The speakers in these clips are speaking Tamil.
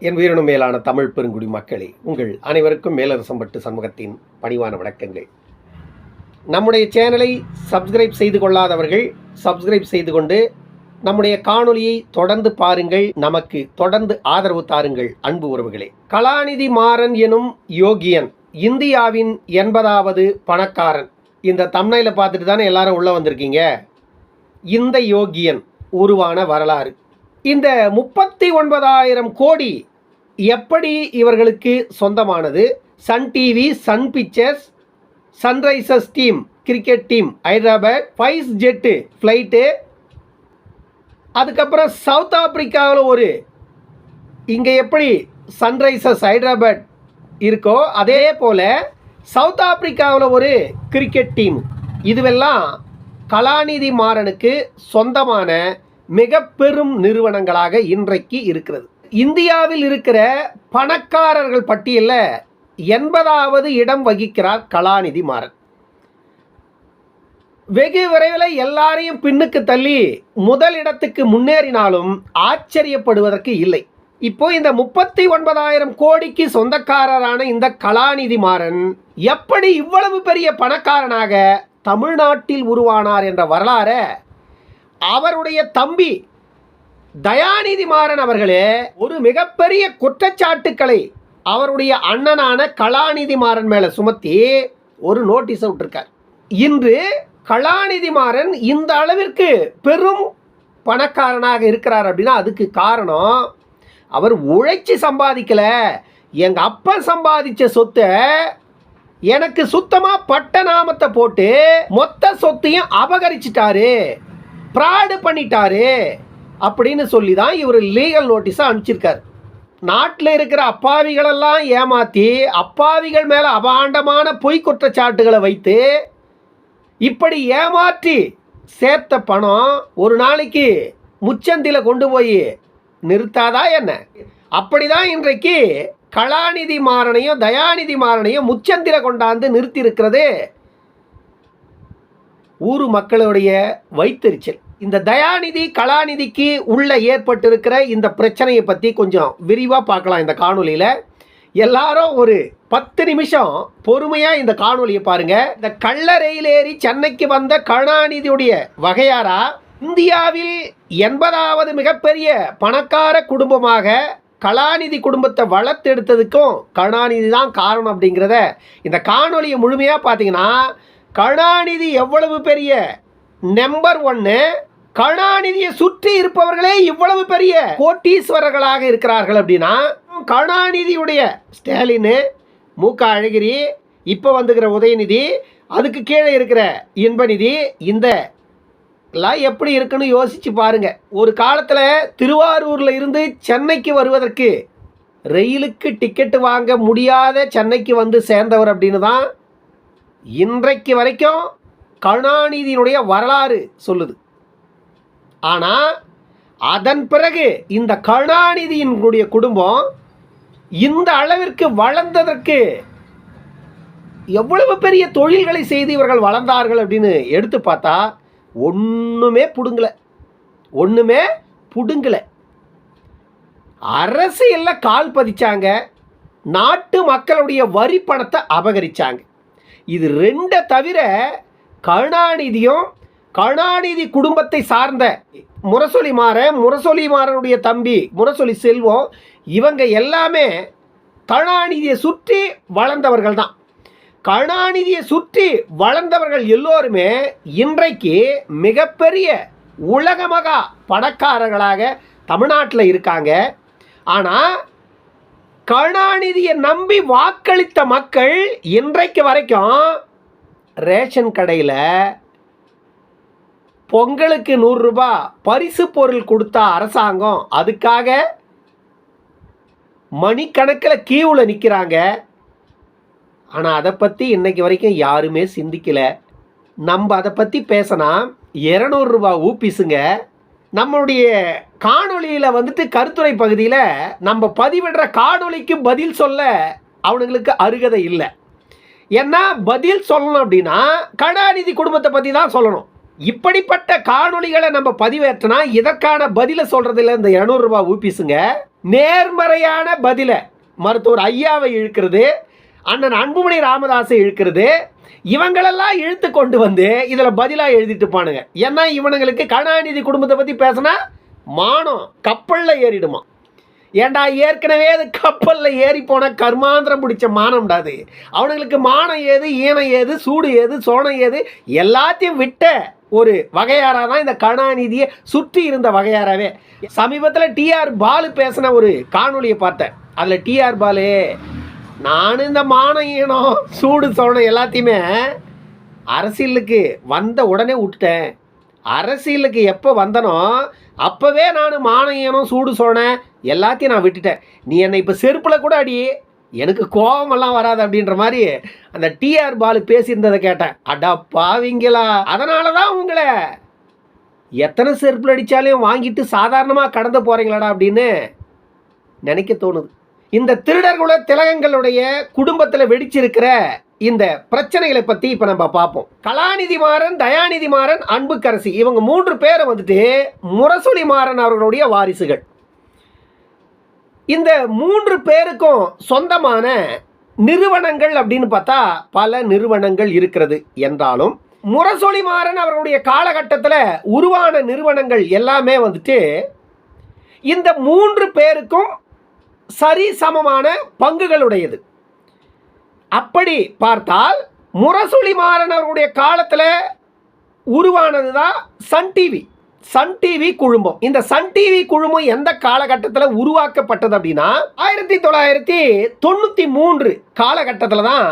என் உயிரினும் மேலான தமிழ் பெருங்குடி மக்களே உங்கள் அனைவருக்கும் மேலரசம்பட்டு சமூகத்தின் பணிவான வணக்கங்கள். நம்முடைய சேனலை சப்ஸ்கிரைப் செய்து கொள்ளாதவர்கள் சப்ஸ்கிரைப் செய்து கொண்டு நம்முடைய காணொலியை தொடர்ந்து பாருங்கள் நமக்கு தொடர்ந்து ஆதரவு தாருங்கள் அன்பு உறவுகளே. கலாநிதி மாறன் எனும் யோகியன் இந்தியாவின் எண்பதாவது பணக்காரன். இந்த தம்னையில் பார்த்துட்டு தானே எல்லாரும் உள்ளே வந்திருக்கீங்க? இந்த யோகியன் உருவான வரலாறு. இந்த முப்பத்தி ஒன்பதாயிரம் கோடி எப்படி இவர்களுக்கு சொந்தமானது? Sun TV Sun Pictures Sunrisers team cricket team Hyderabad Faiz jet flight அதுக்கப்புறம் சவுத் ஆப்பிரிக்காவில் ஒரு இங்கே எப்படி சன்ரைசர்ஸ் ஹைதராபாத் இருக்கோ அதே போல் சவுத் ஆப்பிரிக்காவில் ஒரு கிரிக்கெட் டீம். இதுவெல்லாம் கலாநிதி மாறனுக்கு சொந்தமான மிக பெரும் நிறுவனங்களாக இன்றைக்கு இருக்கிறது. இந்தியாவில் இருக்கிற பணக்காரர்கள் பட்டியலில் எண்பதாவது இடம் வகிக்கிறார் கலாநிதி மாறன். வெகு விரைவில் எல்லாரையும் பின்னுக்கு தள்ளி முதல் இடத்துக்கு முன்னேறினாலும் ஆச்சரியப்படுவதற்கு இல்லை. இப்போ இந்த முப்பத்தி ஒன்பதாயிரம் கோடிக்கு சொந்தக்காரரான இந்த கலாநிதி மாறன் எப்படி இவ்வளவு பெரிய பணக்காரனாக தமிழ்நாட்டில் உருவானார் என்ற வரலாறை அவருடைய தம்பி தயாநிதி மாறன் அவர்களே ஒரு மிகப்பெரிய குற்றச்சாட்டுக்களை அவருடைய அண்ணனான கலாநிதி மாறன் மேலே சுமத்தி ஒரு நோட்டீஸ் விட்டுருக்கார். இன்று கலாநிதி மாறன் இந்த அளவிற்கு பெரும் பணக்காரனாக இருக்கிறார் அப்படின்னா அதுக்கு காரணம் அவர் உழைச்சி சம்பாதிக்கலை. எங்கள் அப்பன் சம்பாதிச்ச சொத்தை எனக்கு சுத்தமாக பட்ட நாமத்தை போட்டு மொத்த சொத்தையும் அபகரிச்சிட்டாரு. ஃப்ராடு பண்ணிட்டாரு அப்படின்னு சொல்லி தான் இவர் லீகல் நோட்டீஸை அனுப்பிச்சிருக்காரு. நாட்டில் இருக்கிற அப்பாவிகளெல்லாம் ஏமாற்றி அப்பாவிகள் மேலே அபாண்டமான பொய் குற்றச்சாட்டுகளை வைத்து இப்படி ஏமாற்றி சேர்த்த பணம் ஒரு நாளைக்கு முச்சந்தியில் கொண்டு போய் நிறுத்தாதா என்ன? அப்படிதான் இன்றைக்கு கலாநிதி மாறனையும் தயாநிதி மாறனையும் முச்சந்தில கொண்டாந்து நிறுத்தி இருக்கிறது ஊர் மக்களுடைய வைத்தறிச்சல். இந்த தயாநிதி கலாநிதிக்கு உள்ள ஏற்பட்டிருக்கிற இந்த பிரச்சனையை பற்றி கொஞ்சம் விரிவாக பார்க்கலாம் இந்த காணொலியில் எல்லாரும் ஒரு பத்து நிமிஷம் பொறுமையாக இந்த காணொலியை பாருங்கள் இந்த கள்ள ரயில் ஏறி சென்னைக்கு வந்த கருணாநிதியுடைய வகையாரா இந்தியாவில் எண்பதாவது மிகப்பெரிய பணக்கார குடும்பமாக கலாநிதி குடும்பத்தை வளர்த்தெடுத்ததுக்கும் கருணாநிதி தான் காரணம் அப்படிங்கிறத இந்த காணொலியை முழுமையாக பார்த்தீங்கன்னா கருணாநிதி எவ்வளவு பெரிய நம்பர் ஒன்று கருணாநிதியை சுற்றி இருப்பவர்களே இவ்வளவு பெரிய கோட்டீஸ்வரர்களாக இருக்கிறார்கள் அப்படின்னா கருணாநிதியுடைய ஸ்டாலின் மு. க. அழகிரி இப்போ வந்துக்கிற உதயநிதி அதுக்கு கீழே இருக்கிற இன்பநிதி இந்த எல்லாம் எப்படி இருக்குன்னு யோசிச்சு பாருங்க. ஒரு காலத்தில் திருவாரூரில் இருந்து சென்னைக்கு வருவதற்கு ரயிலுக்கு டிக்கெட்டு வாங்க முடியாத சென்னைக்கு வந்து சேர்ந்தவர் அப்படின்னு தான் இன்றைக்கு வரைக்கும் கருணாநிதியினுடைய வரலாறு சொல்லுது. ஆனால் அதன் பிறகு இந்த கருணாநிதியினுடைய குடும்பம் இந்த அளவிற்கு வளர்ந்ததற்கு எவ்வளவு பெரிய தொழில்களை செய்து இவர்கள் வளர்ந்தார்கள் அப்படின்னு எடுத்து பார்த்தா ஒன்றுமே புடுங்கலை. ஒன்றுமே புடுங்கலை. அரசியலில் கால் பதிச்சாங்க நாட்டு மக்களுடைய வரி பணத்தை அபகரிச்சாங்க. இது ரெண்டை தவிர கருணாநிதியும் கருணாநிதி குடும்பத்தை சார்ந்த முரசொலி மாறன் முரசொலி மாறனுடைய தம்பி முரசொலி செல்வம் இவங்க எல்லாமே கருணாநிதியை சுற்றி வளர்ந்தவர்கள் தான். கருணாநிதியை சுற்றி வளர்ந்தவர்கள் எல்லோருமே இன்றைக்கு மிகப்பெரிய உலகமகா பணக்காரர்களாக தமிழ்நாட்டில் இருக்காங்க. ஆனால் கருணாநிதியை நம்பி வாக்களித்த மக்கள் இன்றைக்கு வரைக்கும் ரேஷன் கடையில் பொங்கலுக்கு நூறுரூபா பரிசு பொருள் கொடுத்தா அரசாங்கம் அதுக்காக மணிக்கணக்கில் கீவில் நிற்கிறாங்க ஆனால் அதை பற்றி இன்றைக்கு வரைக்கும் யாருமே சிந்திக்கலை. நம்ம அதை பற்றி பேசினா இரநூறுபா ஊப்பிசுங்க நம்மளுடைய காணொளியில் வந்துட்டு கருத்துரை பகுதியில் நம்ம பதிவிடுற காணொளிக்கு பதில் சொல்ல அவனுங்களுக்கு அருகதை இல்லை. ஏன்னா பதில் சொல்லணும் அப்படின்னா கருணாநிதி குடும்பத்தை பற்றி தான் சொல்லணும். இப்படிப்பட்ட காணொலிகளை நம்ம பதிவேற்றினா இதற்கான பதிலை சொல்கிறதுல இந்த இரநூறுபா ஊபிஸுங்க. நேர்மறையான பதிலை மருத்துவர் ஐயாவை இழுக்கிறது அண்ணன் அன்புமணி ராமதாஸை இழுக்கிறது இவங்களெல்லாம் இழுத்து கொண்டு வந்து இதில் பதிலாக எழுதிட்டு பானுங்க ஏன்னா இவனுங்களுக்கு கருணாநிதி குடும்பத்தை பற்றி பேசினா மானம் கப்பலில் ஏறிடுமா. ஏன்டா ஏற்கனவே அது கப்பலில் ஏறி போன கர்மாந்திரம் பிடிச்ச மானம்டா அது. அவனுங்களுக்கு மானம் ஏது ஈனம் ஏது சூடு ஏது சோனம் ஏது எல்லாத்தையும் விட்ட ஒரு வகையாரா தான் இந்த கருணாநிதியை சுற்றி இருந்த வகையாராவே. சமீபத்தில் டிஆர் பாலு பேசின ஒரு காணொலியை பார்த்தேன். அதில் டிஆர் பாலு நான் இந்த மான ஈனம் சூடு சோனம் எல்லாத்தையுமே அரசியலுக்கு வந்த உடனே விட்டுட்டேன். அரசியலுக்கு எப்போ வந்தனோ அப்போவே நான் மானயனம் சூடு சோனை எல்லாத்தையும் நான் விட்டுட்டேன். நீ என்னை இப்போ செருப்பில் கூட அடி. எனக்கு கோபமெல்லாம் வராது அப்படின்ற மாதிரி அந்த டிஆர் பாலு பேசியிருந்ததை கேட்டேன். அடா பாவிங்களா. அதனால தான் உங்களை எத்தனை செருப்பில் அடித்தாலையும் வாங்கிட்டு சாதாரணமாக கடந்து போகிறீங்களாடா அப்படின்னு நினைக்க தோணுது. இந்த திருடர்குல திலகங்களுடைய குடும்பத்தில் வெடிச்சிருக்கிற இந்த பிரச்சனைகளை பற்றி இப்போ நம்ம பார்ப்போம். கலாநிதி மாறன் தயாநிதி மாறன் அன்புக்கரசி இவங்க மூன்று பேரை வந்துட்டு முரசொலி மாறன் அவர்களுடைய வாரிசுகள். இந்த மூன்று பேருக்கும் சொந்தமான நிறுவனங்கள் அப்படின்னு பார்த்தா பல நிறுவனங்கள் இருக்கிறது என்றாலும் முரசொலி மாறன் அவர்களுடைய காலகட்டத்தில் உருவான நிறுவனங்கள் எல்லாமே வந்துட்டு இந்த மூன்று பேருக்கும் சரி சமமான பங்குகளுடையது. அப்படி பார்த்தால் முரசொலி மாறன் காலத்தில் உருவானது தான் சன் டிவி சன் டிவி குழுமம். இந்த சன் டிவி குழுமம் எந்த காலகட்டத்தில் உருவாக்கப்பட்டது அப்படின்னா ஆயிரத்தி தொள்ளாயிரத்தி தொண்ணூற்றி மூன்று காலகட்டத்தில் தான்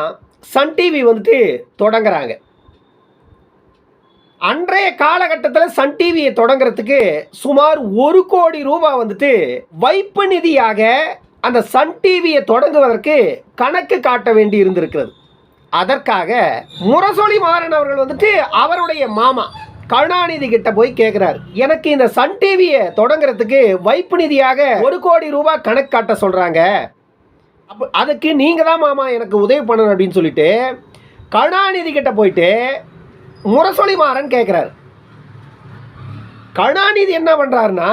சன் டிவி வந்துட்டு தொடங்குறாங்க. அன்றைய காலகட்டத்தில் சன் டிவியை தொடங்குறதுக்கு சுமார் ஒரு கோடி ரூபாய் வந்துட்டு வைப்பு நிதியாக அந்த சன் டிவியை தொடங்குவதற்கு கணக்கு காட்ட வேண்டி இருந்திருக்கிறது. அதற்காக முரசொலி மாறன் அவர்கள் வந்துட்டு அவருடைய மாமா கருணாநிதி கிட்ட போய் கேட்குறாரு எனக்கு இந்த சன் டிவியை தொடங்குறதுக்கு வைப்பு நிதியாக ஒரு கோடி ரூபாய் கணக்கு காட்ட சொல்கிறாங்க அப்போ அதுக்கு நீங்கள் தான் மாமா எனக்கு உதவி பண்ணணும் அப்படின்னு சொல்லிட்டு கருணாநிதி கிட்ட போயிட்டு முரசொலி மாறன் கேட்குறாரு கருணாநிதி என்ன பண்ணுறாருன்னா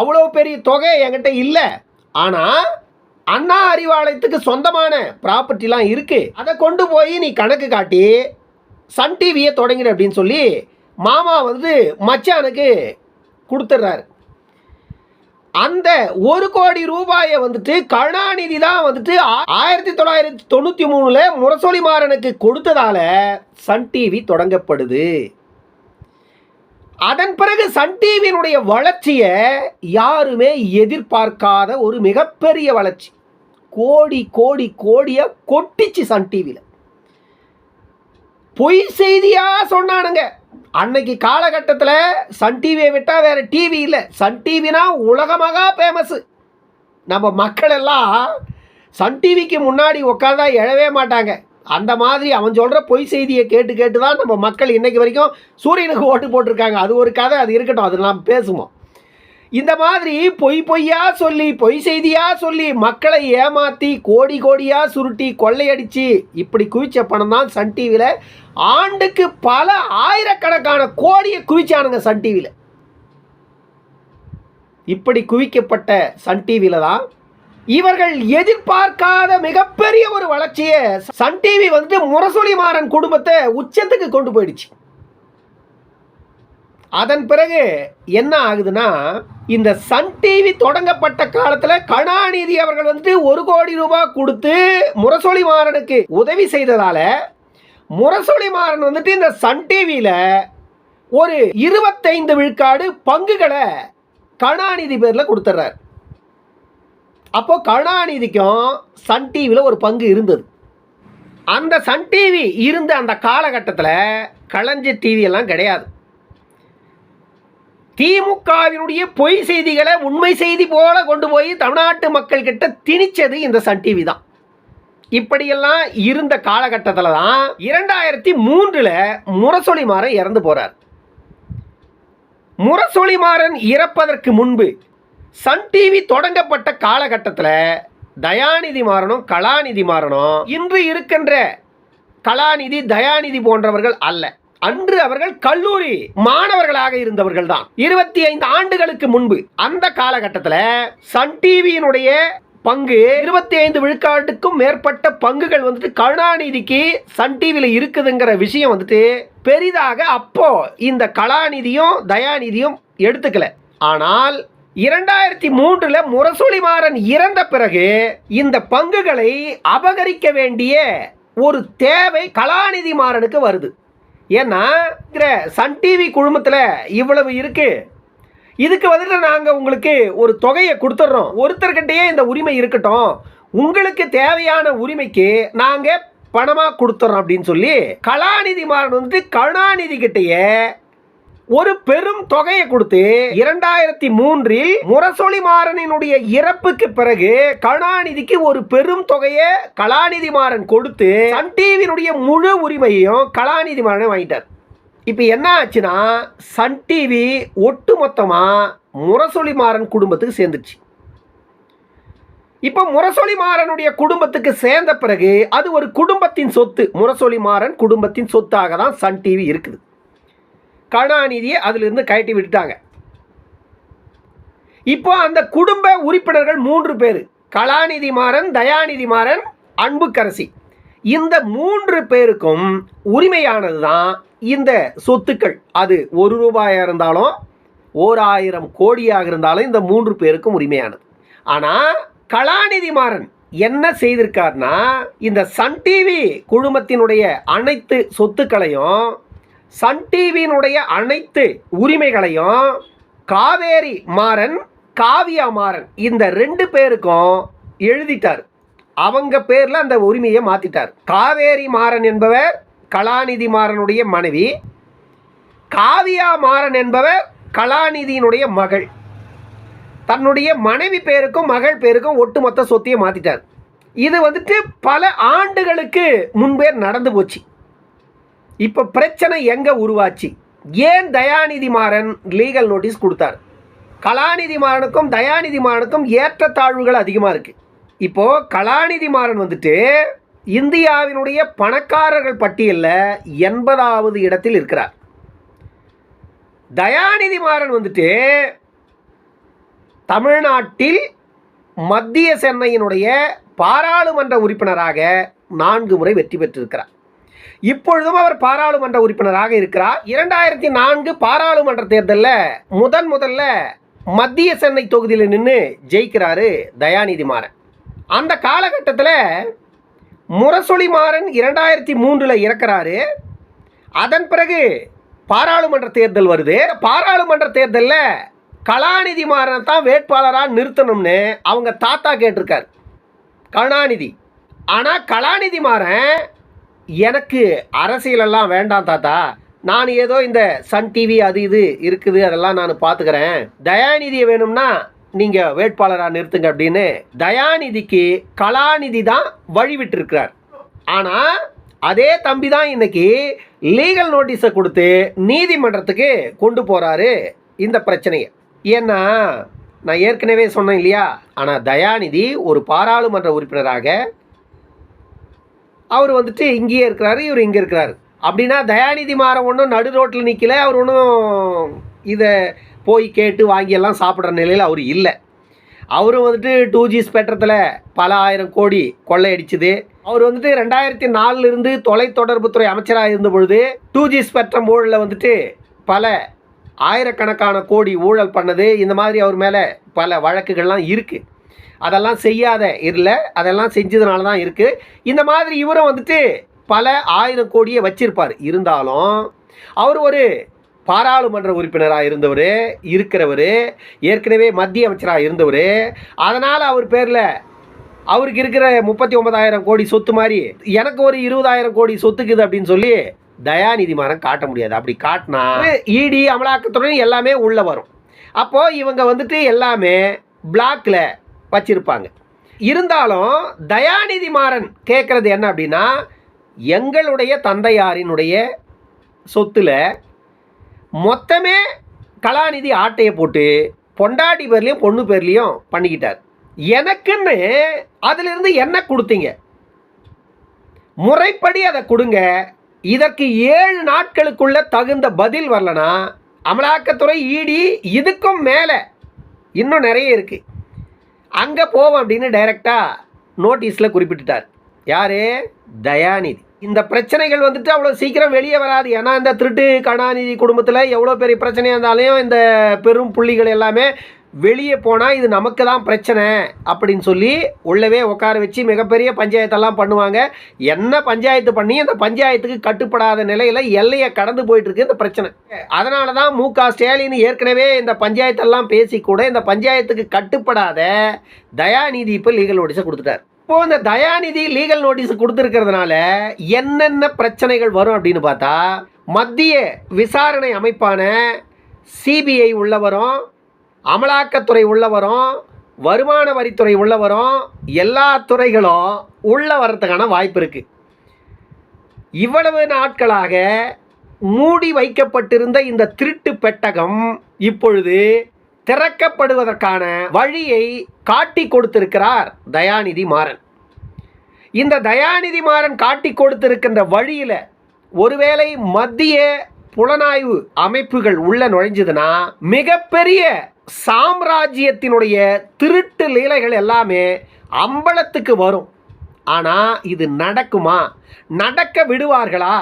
அவ்வளோ பெரிய தொகை என்கிட்ட இல்லை. ஆனால் அண்ணா அறிவாலயத்துக்கு சொந்தமான ப்ராப்பர்ட்டிலாம் இருக்குது அதை கொண்டு போய் நீ கணக்கு காட்டி சன் டிவியை தொடங்கிடு அப்படின்னு சொல்லி மாமா வந்து மச்சானுக்கு கொடுத்துட்றாரு. அந்த ஒரு கோடி ரூபாயை வந்துட்டு கருணாநிதி தான் வந்துட்டு ஆ- ஆயிரத்தி தொள்ளாயிரத்தி தொண்ணூற்றி மூணில் முரசொலி மாறனுக்கு கொடுத்ததால சன் டிவி தொடங்கப்படுது. அதன் பிறகு சன் டிவியினுடைய வளர்ச்சியை யாருமே எதிர்பார்க்காத ஒரு மிகப்பெரிய வளர்ச்சி. கோடி கோடி கோடியாக கொட்டிச்சு சன் டிவியில் பொய் செய்தியாக சொன்னானுங்க. அன்னைக்கு காலகட்டத்தில் சன் டிவியை விட்டால் வேற டிவி இல்லை. சன் டிவினா உலகமாக ஃபேமஸு நம்ம மக்கள் எல்லாம் சன் டிவிக்கு முன்னாடி உட்காந்தா எழவே மாட்டாங்க. அந்த மாதிரி அவன் சொல்கிற பொய் செய்தியை கேட்டு கேட்டு தான் நம்ம மக்கள் இன்னைக்கு வரைக்கும் சூரியனுக்கு ஓட்டு போட்டிருக்காங்க. அது ஒரு கதை அது இருக்கட்டும் அது நாம் பேசுவோம். இந்த மாதிரி பொய் பொய்யா சொல்லி பொய் செய்தியாக சொல்லி மக்களை ஏமாற்றி கோடி கோடியாக சுருட்டி கொள்ளையடிச்சு இப்படி குவிச்ச பணம் தான் சன் டிவியில் ஆண்டுக்கு பல ஆயிரக்கணக்கான கோடியை குவிச்சானுங்க சன் டிவியில் இப்படி குவிக்கப்பட்ட சன் டிவியில் தான் இவர்கள் எதிர்பார்க்காத மிகப்பெரிய ஒரு வளர்ச்சியை சன் டிவி வந்து முரசொலி மாறன் குடும்பத்தை உச்சத்துக்கு கொண்டு போயிடுச்சு. அதன் பிறகு என்ன ஆகுதுன்னா இந்த சன் டிவி தொடங்கப்பட்ட காலத்தில் கருணாநிதி அவர்கள் வந்துட்டு ஒரு கோடி ரூபாய் கொடுத்து முரசொலி மாறனுக்கு உதவி செய்ததால முரசொலி மாறன் வந்துட்டு இந்த சன் டிவியில் ஒரு இருபத்தைந்து விழுக்காடு பங்குகளை கருணாநிதி பேரில் கொடுத்துட்றாரு அப்போ கருணாநிதிக்கும் சன் டிவியில் ஒரு பங்கு இருந்தது. அந்த சன் டிவி இருந்த அந்த காலகட்டத்தில் களஞ்சி டிவி எல்லாம் கிடையாது. திமுகவினுடைய பொய் செய்திகளை உண்மை செய்தி போல கொண்டு போய் தமிழ்நாட்டு மக்கள் கிட்ட திணிச்சது இந்த சன் டிவி தான். இப்படியெல்லாம் இருந்த காலகட்டத்தில் தான் இரண்டாயிரத்தி மூன்றில் முரசொலி மாறன் இறந்து போறார். முரசொலிமாறன் இறப்பதற்கு முன்பு சன் டிவி தொடங்கப்பட்ட காலகட்டத்தில் தயாநிதி மாறனும் கலாநிதி மாறனும் இன்று இருக்கின்ற கலாநிதி தயாநிதி போன்றவர்கள் அல்ல. அன்று அவர்கள் கல்லூரி மாணவர்களாக இருந்தவர்கள் தான். இருபத்தி ஐந்து ஆண்டுகளுக்கு முன்பு அந்த காலகட்டத்தில் சன் டிவியினுடைய பங்கு இருபத்தி ஐந்து விழுக்காட்டுக்கும் மேற்பட்ட பங்குகள் வந்துட்டு கருணாநிதிக்கு சன் டிவியில் இருக்குதுங்கிற விஷயம் வந்துட்டு பெரிதாக அப்போ இந்த கலாநிதியும் தயாநிதியும் எடுத்துக்கல. ஆனால் இரண்டாயிரத்தி மூன்றுல முரசொலிமாறன் இறந்த பிறகு இந்த பங்குகளை அபகரிக்க வேண்டிய ஒரு தேவை கலாநிதி மாறனுக்கு வருது. ஏன்னா சன் டிவி குழுமத்தில் இவ்வளவு இருக்கு. இதுக்கு வந்துட்டு நாங்கள் உங்களுக்கு ஒரு தொகையை கொடுத்துட்றோம். ஒருத்தர்கிட்டயே இந்த உரிமை இருக்கட்டும். உங்களுக்கு தேவையான உரிமைக்கு நாங்கள் பணமாக கொடுத்துட்றோம் அப்படின்னு சொல்லி கலாநிதி மாறன் வந்துட்டு கருணாநிதி கிட்டேயே ஒரு பெரும் தொகையை கொடுத்து இரண்டாயிரத்தி மூன்றில் முரசொலி மாறனினுடைய இறப்புக்கு பிறகு கருணாநிதிக்கு ஒரு பெரும் தொகையை கலாநிதி மாறன் கொடுத்து சன் டிவியினுடைய முழு உரிமையையும் கலாநிதி மாறனை வாங்கிட்டார். இப்போ என்ன ஆச்சுன்னா சன் டிவி ஒட்டு மொத்தமாக முரசொலி மாறன் குடும்பத்துக்கு சேர்ந்துச்சு. இப்போ முரசொலி மாறனுடைய குடும்பத்துக்கு சேர்ந்த பிறகு அது ஒரு குடும்பத்தின் சொத்து முரசொலி மாறன் குடும்பத்தின் சொத்தாக தான் சன் டிவி இருக்குது. கருணாநிதியை அதிலிருந்து கழட்டி விட்டுட்டாங்க. இப்போ அந்த குடும்ப உறுப்பினர்கள் மூன்று பேர். கலாநிதி மாறன் தயாநிதி மாறன் அன்புக்கரசி. இந்த மூன்று பேருக்கும் உரிமையானது தான் இந்த சொத்துக்கள். அது ஒரு ரூபாயாக இருந்தாலும் ஓர் ஆயிரம் கோடியாக இருந்தாலும் இந்த மூன்று பேருக்கும் உரிமையானது. ஆனால் கலாநிதி மாறன் என்ன செய்திருக்காருன்னா இந்த சன் டிவி குழுமத்தினுடைய அனைத்து சொத்துக்களையும் சன் டிவியினுடைய அனைத்து உரிமைகளையும் காவேரி மாறன் காவியா மாறன் இந்த ரெண்டு பேருக்கும் எழுதிட்டார். அவங்க பேரில் அந்த உரிமையை மாற்றிட்டார் காவேரி மாறன் என்பவர் கலாநிதி மாறனுடைய மனைவி. காவியா மாறன் என்பவர் கலாநிதியினுடைய மகள். தன்னுடைய மனைவி பேருக்கும் மகள் பேருக்கும் ஒட்டுமொத்த சொத்தையும் மாற்றிட்டார் இது வந்துட்டு பல ஆண்டுகளுக்கு முன்பே நடந்து போச்சு. இப்போ பிரச்சனை எங்கே உருவாச்சு? ஏன் தயாநிதி மாறன் லீகல் நோட்டீஸ் கொடுத்தார்? கலாநிதி மாறனுக்கும் தயாநிதி மாறனுக்கும் ஏற்றத்தாழ்வுகள் அதிகமாக இருக்குது இப்போது கலாநிதி மாறன் வந்துட்டு இந்தியாவினுடைய பணக்காரர்கள் பட்டியலில் எண்பதாவது இடத்தில் இருக்கிறார். தயாநிதி மாறன் வந்துட்டு தமிழ்நாட்டில் மத்திய சென்னையினுடைய பாராளுமன்ற உறுப்பினராக நான்கு முறை வெற்றி பெற்றிருக்கிறார். இப்பொழுதும் அவர் பாராளுமன்ற உறுப்பினராக இருக்கிறார். இரண்டாயிரத்தி நான்கு பாராளுமன்ற தேர்தலில் முதன் முதல்ல மத்திய சென்னை தொகுதியில் நின்று ஜெயிக்கிறாரு தயாநிதி மாறன். அந்த காலகட்டத்தில் முரசொலி மாறன் இரண்டாயிரத்தி மூன்றில் இறக்குறாரு. அதன் பிறகு பாராளுமன்ற தேர்தல் வருது. பாராளுமன்ற தேர்தலில் கலாநிதி மாறனை தான் வேட்பாளராக நிறுத்தணும்னு அவங்க தாத்தா கேட்டிருக்கார். கருணாநிதி. ஆனால் கலாநிதி மாறன் எனக்கு அரசியலெல்லாம் வேண்டாம் தாத்தா. நான் ஏதோ இந்த சன் டிவி அது இது இருக்குது அதெல்லாம் நான் பார்த்துக்கிறேன் தயாநிதியை வேணும்னா நீங்கள் வேட்பாளராக நிறுத்துங்க அப்படின்னு தயாநிதிக்கு கலாநிதி தான் வழிவிட்டிருக்கிறார் ஆனால் அதே தம்பி தான் இன்னைக்கு லீகல் நோட்டீஸை கொடுத்து நீதிமன்றத்துக்கு கொண்டு போகிறாரு இந்த பிரச்சனையை. ஏன்னா நான் ஏற்கனவே சொன்னேன் இல்லையா? ஆனால் தயாநிதி ஒரு பாராளுமன்ற உறுப்பினராக அவர் வந்துட்டு இங்கேயே இருக்கிறாரு இவர் இங்கே இருக்கிறாரு. அப்படின்னா தயாநிதி மாற ஒன்றும் நடு ரோட்டில் நிற்கல அவர் ஒன்றும் இதை போய் கேட்டு வாங்கியெல்லாம் சாப்பிட்ற நிலையில் அவர் இல்லை. அவரும் வந்துட்டு டூ ஜி ஸ்பெக்ட்ரத்தில் பல ஆயிரம் கோடி கொள்ளையடிச்சுது. அவர் வந்துட்டு ரெண்டாயிரத்தி நாலுலேருந்து தொலைத்தொடர்புத்துறை அமைச்சராக இருந்த பொழுது டூ ஜி ஸ்பெக்ட்ரம் ஊழலில் வந்துட்டு பல ஆயிரக்கணக்கான கோடி ஊழல் பண்ணது. இந்த மாதிரி அவர் மேலே பல வழக்குகள்லாம் இருக்குது அதெல்லாம் செய்யாத இல்லை அதெல்லாம் செஞ்சதுனால தான் இருக்குது இந்த மாதிரி இவரும் வந்துட்டு பல ஆயிரம் கோடியை வச்சிருப்பார். இருந்தாலும் அவர் ஒரு பாராளுமன்ற உறுப்பினராக இருந்தவர் இருக்கிறவர் ஏற்கனவே மத்திய அமைச்சராக இருந்தவர். அதனால் அவர் பேரில் அவருக்கு இருக்கிற முப்பத்தி ஒன்பதாயிரம் கோடி சொத்து மாதிரி எனக்கு ஒரு இருபதாயிரம் கோடி சொத்துக்குது அப்படின்னு சொல்லி தயாநிதி மரம் காட்ட முடியாது. அப்படி காட்டினா இடி அமலாக்கத்துடன் எல்லாமே உள்ளே வரும். அப்போது இவங்க வந்துட்டு எல்லாமே பிளாக்ல வச்சிருப்பாங்க. இருந்தாலும் தயாநிதி மாறன் கேட்குறது என்ன அப்படின்னா எங்களுடைய தந்தையாரினுடைய சொத்துல மொத்தமே கலாநிதி ஆட்டையை போட்டு பொண்டாட்டி பேர்லேயும் பொண்ணு பேர்லேயும் பண்ணிக்கிட்டார். எனக்குன்னு அதிலிருந்து என்ன கொடுத்தீங்க? முறைப்படி அதை கொடுங்க. இதற்கு ஏழு நாட்களுக்குள்ள தகுந்த பதில் வரலனா அமலாக்கத்துறை இடி இதுக்கும் மேலே இன்னும் நிறைய இருக்குது அங்கே போவோம் அப்படின்னு டைரெக்டாக நோட்டீஸில் குறிப்பிட்டுட்டார். யாரு? தயாநிதி. இந்த பிரச்சனைகள் வந்துட்டு அவ்வளோ சீக்கிரம் வெளியே வராது. ஏன்னா இந்த திருட்டு கருணாநிதி குடும்பத்தில் எவ்வளோ பெரிய பிரச்சனையாக இருந்தாலும் இந்த பெரும் புள்ளிகள் எல்லாமே வெளியே போனால் இது நமக்கு தான் பிரச்சனை அப்படின்னு சொல்லி உள்ளவே உட்கார வச்சு மிகப்பெரிய பஞ்சாயத்தெல்லாம் பண்ணுவாங்க. என்ன பஞ்சாயத்து பண்ணி அந்த பஞ்சாயத்துக்கு கட்டுப்படாத நிலையில் எல்லையை கடந்து போயிட்டு இருக்கு இந்த பிரச்சனை. அதனால தான் மு க ஸ்டாலின் ஏற்கனவே இந்த பஞ்சாயத்தெல்லாம் பேசி கூட இந்த பஞ்சாயத்துக்கு கட்டுப்படாத தயாநிதி இப்போ லீகல் நோட்டீஸை கொடுத்துட்டார். இப்போ இந்த தயாநிதி லீகல் நோட்டீஸ் கொடுத்துருக்கிறதுனால என்னென்ன பிரச்சனைகள் வரும் அப்படின்னு பார்த்தா மத்திய விசாரணை அமைப்பான சிபிஐ உள்ளவரும் அமலாக்கத்துறை உள்ளவரும் வருமான வரித்துறை உள்ளவரும் எல்லா துறைகளும் உள்ள வர்றதுக்கான வாய்ப்பு இருக்குது இவ்வளவு நாட்களாக மூடி வைக்கப்பட்டிருந்த இந்த திருட்டு பெட்டகம் இப்பொழுது திறக்கப்படுவதற்கான வழியை காட்டி கொடுத்திருக்கிறார் தயாநிதி மாறன். இந்த தயாநிதி மாறன் காட்டி கொடுத்திருக்கின்ற வழியில் ஒருவேளை மத்திய புலனாய்வு அமைப்புகள் உள்ள நுழைஞ்சதுன்னா மிகப்பெரிய சாம்ராஜ்யத்தினுடைய திருட்டு லீலைகள் எல்லாமே அம்பலத்துக்கு வரும். ஆனால் இது நடக்குமா? நடக்க விடுவார்களா?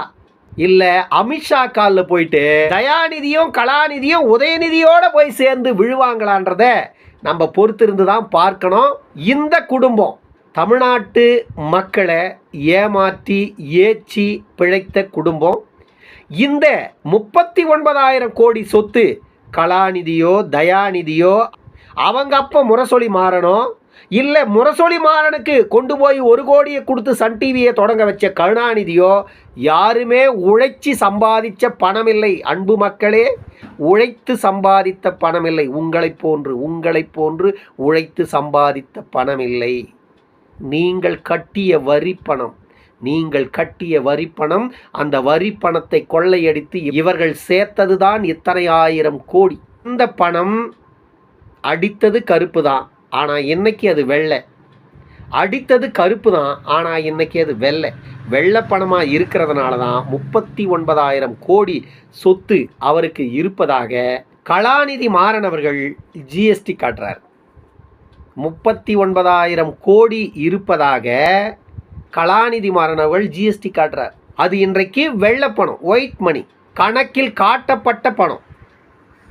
இல்லை அமித்ஷா காலில் போயிட்டு தயாநிதியும் கலாநிதியும் உதயநிதியோடு போய் சேர்ந்து விழுவாங்களான்றத நம்ம பொறுத்திருந்து தான் பார்க்கணும். இந்த குடும்பம் தமிழ்நாட்டு மக்களை ஏமாற்றி ஏச்சி பிழைத்த குடும்பம். இந்த முப்பத்தி ஒன்பதாயிரம் கோடி சொத்து கலாநிதியோ தயாநிதியோ அவங்க அப்போ முரசொலி மாறணும் இல்லை முரசொலி மாறனுக்கு கொண்டு போய் ஒரு கோடியை கொடுத்து சன் டிவியை தொடங்க வச்ச கருணாநிதியோ யாருமே உழைச்சி சம்பாதிச்ச பணமில்லை அன்பு மக்களே. உழைத்து சம்பாதித்த பணமில்லை உங்களைப் போன்று உங்களைப் போன்று உழைத்து சம்பாதித்த பணமில்லை. நீங்கள் கட்டிய வரி பணம் நீங்கள் கட்டிய வரி பணம் அந்த வரி பணத்தை கொள்ளையடித்து இவர்கள் சேர்த்ததுதான் இத்தனை ஆயிரம் கோடி. இந்த பணம் அடித்தது கருப்பு தான் ஆனால் இன்னைக்கு அது வெள்ளை? அடித்தது கருப்பு தான் ஆனால் இன்னைக்கு அது வெள்ளை? வெள்ளை பணமாக இருக்கிறதுனால தான் முப்பத்தி ஒன்பதாயிரம் கோடி சொத்து அவருக்கு இருப்பதாக கலாநிதி மாறன் அவர்கள் ஜிஎஸ்டி காட்டுறார். முப்பத்தி ஒன்பதாயிரம் கோடி இருப்பதாக கலாநிதி மாறனவர்கள் ஜிஎஸ்டி காட்டுறார். அது இன்றைக்கு வெள்ளை பணம் ஒயிட் மணி கணக்கில் காட்டப்பட்ட பணம்.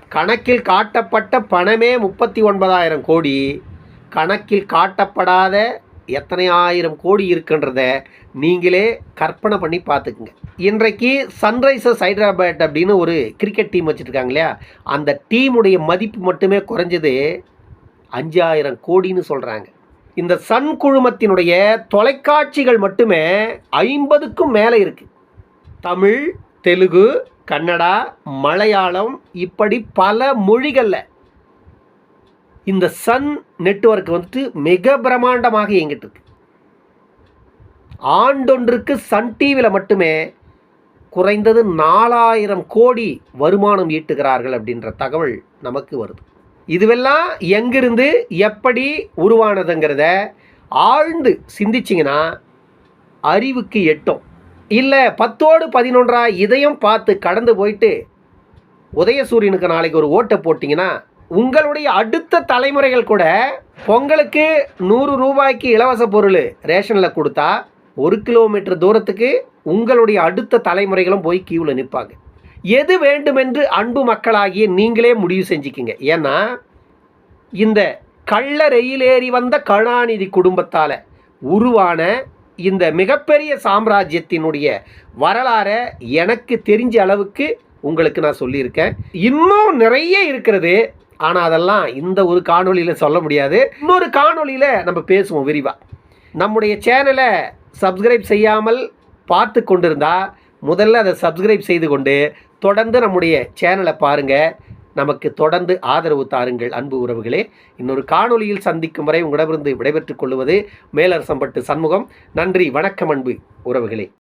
கணக்கில் காட்டப்பட்ட பணமே முப்பத்தி ஒன்பதாயிரம் கோடி. கணக்கில் காட்டப்படாத எத்தனை ஆயிரம் கோடி இருக்குன்றத நீங்களே கற்பனை பண்ணி பார்த்துக்குங்க. இன்றைக்கு சன்ரைசர்ஸ் ஹைதராபாத் அப்படின்னு ஒரு கிரிக்கெட் டீம் வச்சுருக்காங்க இல்லையா? அந்த டீமுடைய மதிப்பு மட்டுமே குறைஞ்சது அஞ்சாயிரம் கோடின்னு சொல்கிறாங்க இந்த சன் குழுமத்தினுடைய தொலைக்காட்சிகள் மட்டுமே ஐம்பதுக்கும் மேலே இருக்குது தமிழ் தெலுங்கு கன்னடா மலையாளம் இப்படி பல மொழிகளில் இந்த சன் நெட்வொர்க் வந்துட்டு மிக பிரம்மாண்டமாக இயங்கிட்டு இருக்கு. ஆண்டொன்றுக்கு சன் டிவியில் மட்டுமே குறைந்தது நாலாயிரம் கோடி வருமானம் ஈட்டுகிறார்கள் அப்படின்ற தகவல் நமக்கு வருது. இதுவெல்லாம் எங்கிருந்து எப்படி உருவானதுங்கிறத ஆழ்ந்து சிந்திச்சிங்கன்னா அறிவுக்கு எட்டும். இல்லை பத்தோடு பதினொன்றா இதையும் பார்த்து கடந்து போயிட்டு உதயசூரியனுக்கு நாளைக்கு ஒரு ஓட்டை போட்டிங்கன்னா உங்களுடைய அடுத்த தலைமுறைகள் கூட பொங்கலுக்கு நூறு ரூபாய்க்கு இலவச பொருள் ரேஷனில் கொடுத்தா ஒரு கிலோமீட்டர் தூரத்துக்கு உங்களுடைய அடுத்த தலைமுறைகளும் போய் கியூவில் நிற்பாங்க எது வேண்டுமென்று அன்பு மக்களாகிய நீங்களே முடிவு செஞ்சுக்கிங்க. ஏன்னா இந்த கள்ள ரயிலேறி வந்த கருணாநிதி குடும்பத்தால் உருவான இந்த மிகப்பெரிய சாம்ராஜ்யத்தினுடைய வரலாறை எனக்கு தெரிஞ்ச அளவுக்கு உங்களுக்கு நான் சொல்லியிருக்கேன். இன்னும் நிறைய இருக்கிறது. ஆனால் அதெல்லாம் இந்த ஒரு காணொலியில் சொல்ல முடியாது. இன்னொரு காணொளியில் நம்ம பேசுவோம் விரிவாக நம்முடைய சேனலை சப்ஸ்கிரைப் செய்யாமல் பார்த்து கொண்டிருந்தால் முதல்ல அதை சப்ஸ்கிரைப் செய்து கொண்டு தொடர்ந்து நம்முடைய சேனலை பாருங்கள் நமக்கு தொடர்ந்து ஆதரவு தாருங்கள் அன்பு உறவுகளே. இன்னொரு காணொலியில் சந்திக்கும் வரை உங்களிடமிருந்து விடைபெற்றுக் கொள்வது மேலரசம்பட்டு சண்முகம். நன்றி வணக்கம் அன்பு உறவுகளே.